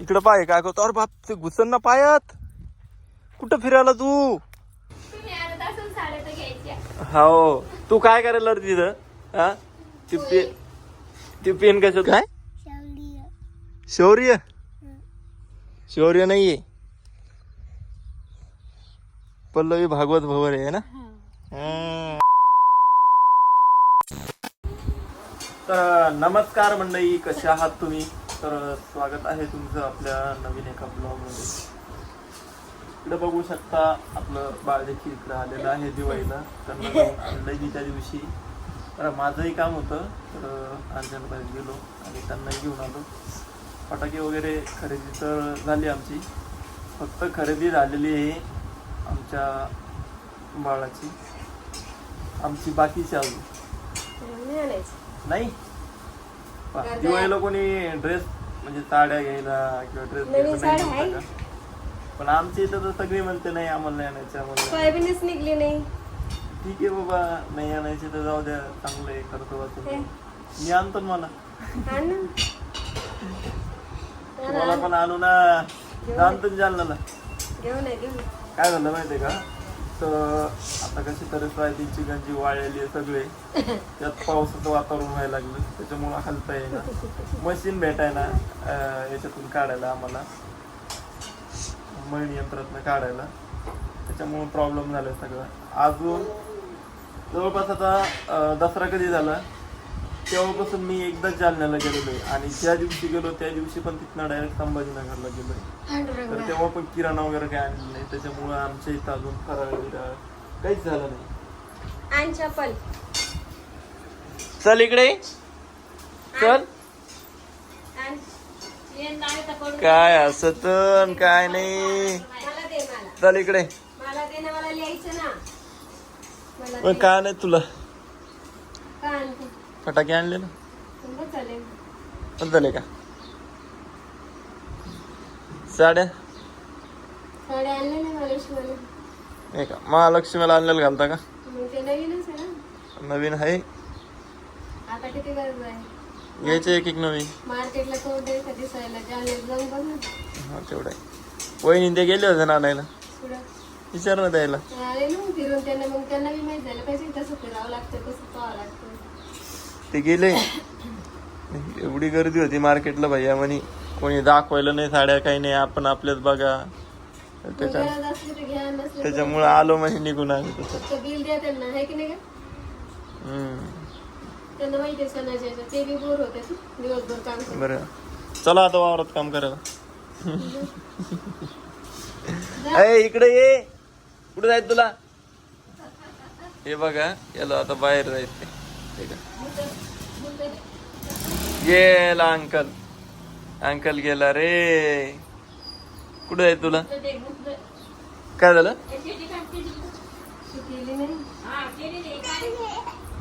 इकडं पाय काय करतो? अरे बाप ते घुसन ना पायात. कुठं फिरायला तू? हो. तू काय करायला रे तिथं? हा? ती पे ती पेन कसं काय? शौर्य. शौर्य? नाहीये. पल्लवी भागवत भवर आहे ना? हा. तर नमस्कार मंडळी कसे आहात तुम्ही? तर स्वागत आहे तुमचं आपल्या नवीन एका ब्लॉगमध्ये इकडे बघू शकता आपलं बाळ देखील इकडे आलेलं आहे दिवाळीला. त्यांना त्या दिवशी तर माझंही काम होतं. तर अर्जंटमध्ये गेलो आणि त्यांनाही घेऊन आलो. फटाके वगैरे खरेदी तर झाली आमची. फक्त खरेदी झालेली आहे आमच्या बाळाची. आमची बाकीची अजून. नाही. दिवाळीला कोणी ड्रेस म्हणजे साड्या घ्यायला किंवा ड्रेस नवीन आहे. पण आमच्या इथं तर सगळी म्हणते नाही आम्हाला नाही आणायचे आम्हाला नाही सोयाबीनच निघली नाही ठीक आहे बाबा नाही आणायचे तर जाऊ द्या चांगलं आहे करतो. हे. मी आणतो ना मला आण ना. तुम्हाला पण आणू ना आणतो ना जालनाला घेऊन ये घेऊन ये. काय झालं माहितीये का तर आता कशी तरी सोयाबीनची गंजी वाळलेली आहे सगळे. त्यात पावसाचं वातावरण व्हायला लागलं. त्याच्यामुळं हलता येईना मशीन भेटायला याच्यातून काढायला आम्हाला. मळणी यंत्रातनं काढायला. त्याच्यामुळं प्रॉब्लेम झाला सगळं. अजून जवळपास आता दसरा कधी झाला? तेव्हापासून मी एकदाच जालन्याला गेलेलो आहे. आणि ज्या दिवशी गेलो त्या दिवशी पण तिथनं डायरेक्ट संभाजीनगरला गेलोय तर तेव्हा पण किराणा वगैरे काय आणलं नाही. त्याच्यामुळं आमच्या इथं अजून फराळ बिराळ काहीच झालं नाही. आण चप्पल. चल इकडे. चल. आण. ये नाही तर पडून. काय असत काय नाही. मला दे मला. चल इकडे. काय नाही तुला? फटाके आणले ना चालेल का? साड्या? नाही का? महालक्ष्मीला आणलेलं घालता का? नवीन आहे? घ्यायचे एक एक नवीन. मार्केटला हा तेवढं वहिनी ते गेले होते ना आणायला? विचार ना द्यायला फिरून त्यांना. मग त्यांना बी माहीत झालं पाहिजे. कसं फिरावं लागतं पाहावं लागतं. ते गेले. एवढी गर्दी होती मार्केटला भैया म्हणे कोणी दाखवायला नाही साड्या काही नाही आपण आपल्याच बघा. त्याच्या त्याच्यामुळे आलो म्हणजे निघून आलो तसं. बोर चला आता वावरात काम करायला. ए इकडे ये. कुठे जायचं तुला? हे बघा याला आता बाहेर आहे. गेला अंकल. अंकल गेला रे. कुठे आहे तुला? काय झालं?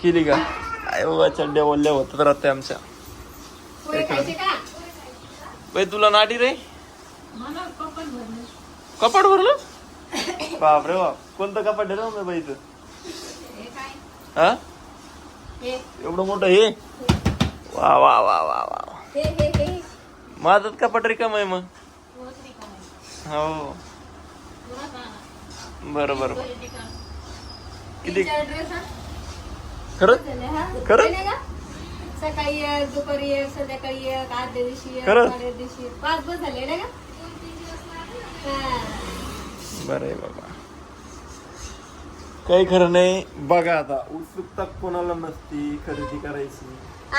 केली? का? आय बाबा चड्ड्या बोलल्या होतात राहते आमच्या. बाई तुला नाटी रे? कपाट भरलं? बाप रे बाप. कोणतं कपाट आहे रे बाई हे हा? एवढं मोठं हे? वा वा वा वा वा हे हे हे. माझं कपाट रिकाम आहे मग? हो. का बरं बरं. किती? हा. हा? खरं? का? सकाळी दुपारी संध्याकाळी आदल्या दिवशी खरं? दिवशी. पाच बस झाले ना का? हा. बरं आहे बाबा. काही खरं नाही. बघा आता उत्सुकता कोणाला नसती खरेदी करायची.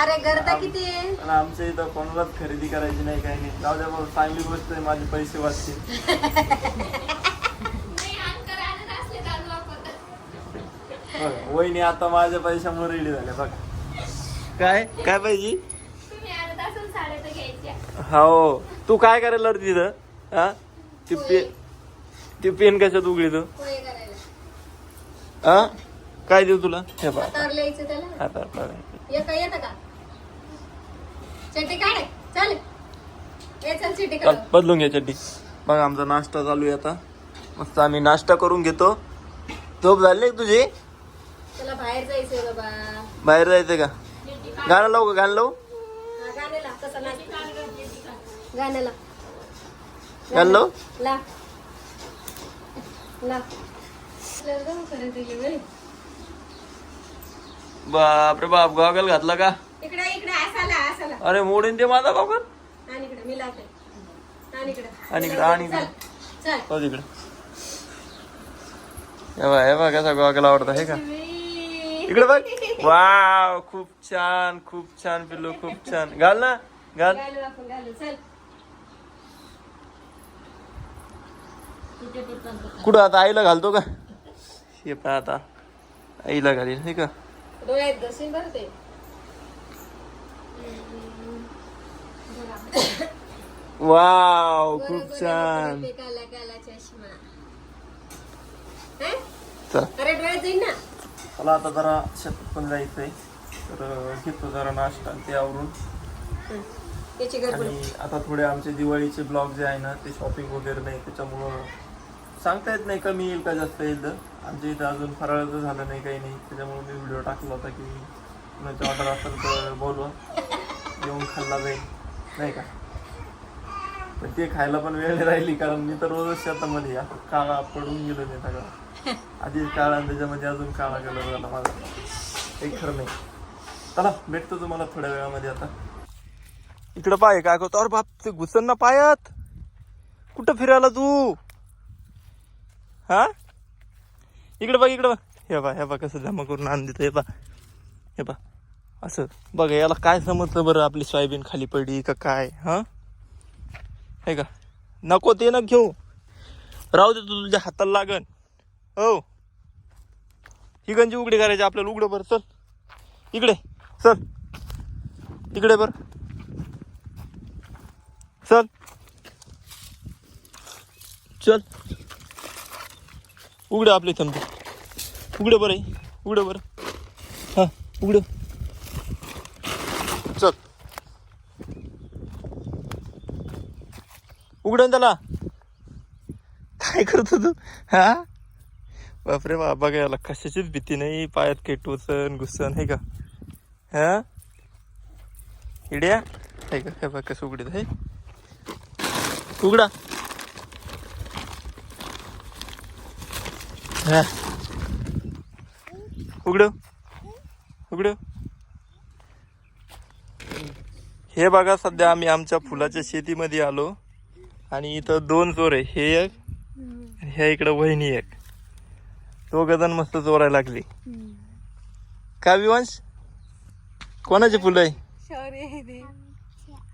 अरे गर्दा किती आहे? आणि आमच्या इथं कोणालाच खरेदी करायची नाही काही नाही. जाऊ द्या बाबा चांगली गोष्ट आहे माझे पैसे वाचतील. बघा, वहिनी आता माझ्या पैशामुळे रेडी झाल्या बघा. काय? काय पाहिजे? हो. तू काय करायला तिथं? हा? ती पे ती पेन कशात उघडी तू हा? काय देऊ तुला? हे पहा हातावर लिहायचं त्याला? आता आपला येतं येतं का? चड्डी काढ. चल. ये चल चिट्टी चल काढ बदलून घ्या चड्डी. बघा आमचा नाश्ता चालू आहे आता. मस्त आम्ही नाश्ता करून घेतो. झोप झाली का तुझी? त्याला बाहेर जायचंय बाबा. बाहेर जायचं का? गाणं लावू का? गाणं लावू? गाण्याला कसा नाच गाण्याला हॅलो ला. ला. बापरे बाप गॉगल घातला का? इकडे इकडे असाला असाला अरे मोडीन ते माझा गॉगल। आणि इकडे मी लावते. आणि इकडे. आणि इकडे, आणि इकडे. चल हो हे बघ हे बघ कसा गॉगल आवडता हे का? इकडे बघ. वाव खूप छान खूप छान पिल्लू खूप छान. घाल ना घाल. कुठं आता आईला घालतो का? हे पहा आता. आईला घालील हे का? डोळ्यात दर्शन बरं ते. वाव खूप छान. काला काला चष्मा. हं? चल. अरे डोळ्यात जाईन ना. मला आता जरा शेतात पण जायचंय. तर अं, घेतो जरा नाश्ता ते आवरून. त्याची गडबड. आणि आता थोडे आमचे दिवाळीचे ब्लॉग जे आहे ना ते शॉपिंग वगैरे नाही त्याच्यामुळं सांगता येत नाही कमी येईल का जास्त येईल तर. आमच्या इथं अजून फराळाचं झालं नाही काही नाही. त्याच्यामुळे मी व्हिडिओ टाकला होता की कुणाची ऑर्डर असेल तर बोलवा. येऊन खाल्ला जाईल. नाही का? पण ते खायला पण वेळ राहिली कारण मी तर रोजच शेतामध्ये या काळा पडून गेलो नाही सगळा. आधी काळा त्याच्यामध्ये अजून काळा कलर झाला माझा. काही खरं नाही. चला भेटतो तुम्हाला थोड्या वेळामध्ये आता. इकडं पाय काय करतो? अरे बाप ते घुसन ना पायात. कुठं फिरायला तू? हा? इकडे बघ इकडे बघ. हे बा हे बा कसं जमा करून आण देतो हे बा हे बा असं. बघ याला काय समजतं बरं आपली सोयाबीन खाली पडली का काय हां? हे का? नको ते ना घेऊ. राहू दे तू तुझ्या हाताला लागन. हो. ही गंजी उघडी करायची आपल्याला उघडं बरं. चल. इकडे. चल. इकडे बरं. चल. चल. उघडं आपले थंबी उघड बरं उघडं उघड बरं. हां उघड. चल. उघड त्याला. काय करतो तू हा? बापरे बा बघा याला कशाचीच भीती नाही. पायात काही टोचन घुसन हे का? हा? इड्या? हे का? हे बघ कसं उघडीत आहे. उघडा. हा. उघड. उघड. हे बघा सध्या आम्ही आमच्या फुलाच्या शेतीमध्ये आलो. आणि इथं दोन चोर आहे. हे एक ह्या इकडं वहिनी एक. दोघ जण मस्त चोरायला लागली. का विवंश? कोणाची फुलं आहे?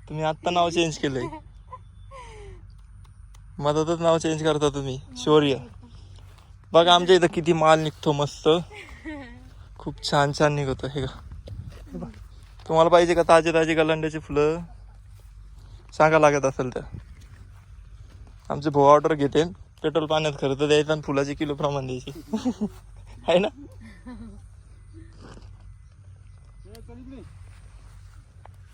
तुम्ही आत्ता नाव चेंज केलंय. मधातच नाव चेंज करता तुम्ही. शौर्य. बघा आमच्या इथं किती माल निघतो मस्त. खूप छान छान निघतो हे का? तुम्हाला पाहिजे का ताजे ताजे गलांड्याची फुलं? सांगा लागत असेल तर. आमचे भाऊ ऑर्डर घेते पेट्रोल पाण्यात खर्च द्यायचा आणि फुलाची किलो प्रमाण द्यायची. आहे ना?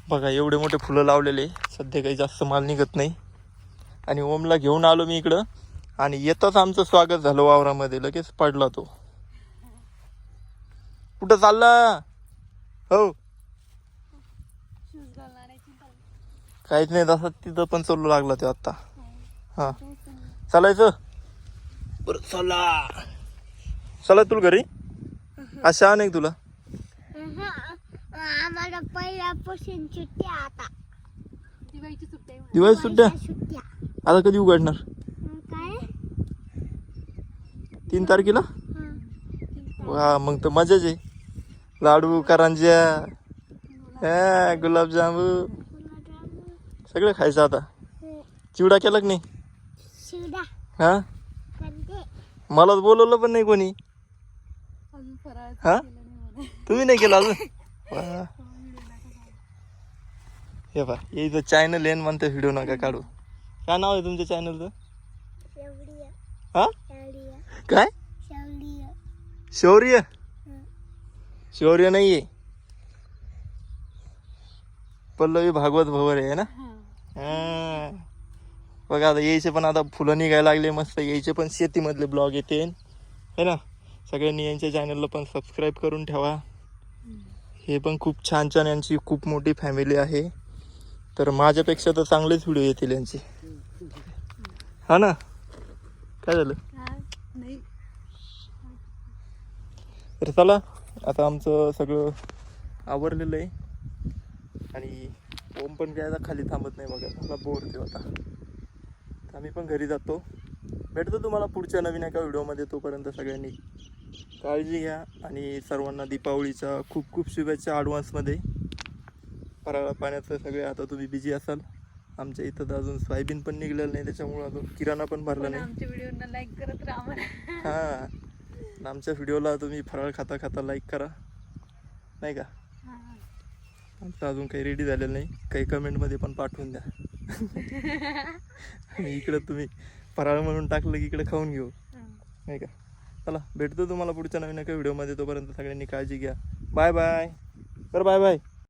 बघा एवढे मोठे फुलं लावलेले. सध्या काही जास्त माल निघत नाही. आणि ओमला घेऊन आलो मी इकडं. आणि येतच आमचं स्वागत झालं वावरामध्ये. लगेच पडला तो. कुठं चालला? हो. काहीच नाही तसं तिथं पण चालू लागला तो आता. हा. चालायचं? बरं चला. चला तुला घरी? अशा नाही तुला? आम्हाला पहिल्यापासून सुट्ट्या आता. दिवाळी सुट्ट्या सुट्ट्या? आता कधी उघडणार? काय? तीन तारखेला? वा मग तर मजाच आहे. लाडू करंज्या हा गुलाबजामू सगळं खायचं आता. चिवडा केला की नाही? हा? मला बोलवलं पण नाही कोणी. हा? तुम्ही नाही केलं अजून. हे पा इथं चॅनल आहे म्हणते व्हिडिओ नका काढू. काय नाव आहे तुमच्या चॅनलचं हा? काय? शौर्य. शौर्य नाहीये. पल्लवी भागवत भवर आहे ना? हा. बघा आता यायचे पण आता फुलं निघायला लागले मस्त यायचे पण शेतीमधले ब्लॉग येते. है ना? सगळ्यांनी यांच्या चॅनलला पण सबस्क्राईब करून ठेवा. हे पण खूप छान छान यांची खूप मोठी फॅमिली आहे. तर माझ्यापेक्षा तर चांगलेच व्हिडिओ येतील यांचे. हा ना? काय झालं? तर चला. आता आमचं सगळं आवरलेलं आहे. आणि ओम पण काय खाली थांबत नाही बघा. मला बोर देऊ आता. तर आम्ही पण घरी जातो. भेटतो तुम्हाला पुढच्या नवीन एका व्हिडिओमध्ये. तोपर्यंत सगळ्यांनी काळजी घ्या. आणि सर्वांना दीपावलीच्या खूप खूप शुभेच्छा ॲडव्हान्समध्ये फराळा पाण्याचं सगळे आता तुम्ही बिझी असाल. आमच्या इथं तर अजून सोयाबीन पण निघलेलं नाही. त्याच्यामुळं अजून किराणा पण भरला नाही. आमच्या लाईक करत राहा हां. आणि आमच्या व्हिडिओला तुम्ही फराळ खाता खाता लाईक करा. नाही का? आमचं अजून काही रेडी झालेलं नाही. काही कमेंटमध्ये पण पाठवून द्या. आणि इकडं तुम्ही फराळ म्हणून टाकलं की इकडे खाऊन घेऊ. नाही का? चला भेटतो तुम्हाला पुढच्या नवीन एका व्हिडिओमध्ये तोपर्यंत सगळ्यांनी काळजी घ्या. बाय बाय बरं बाय बाय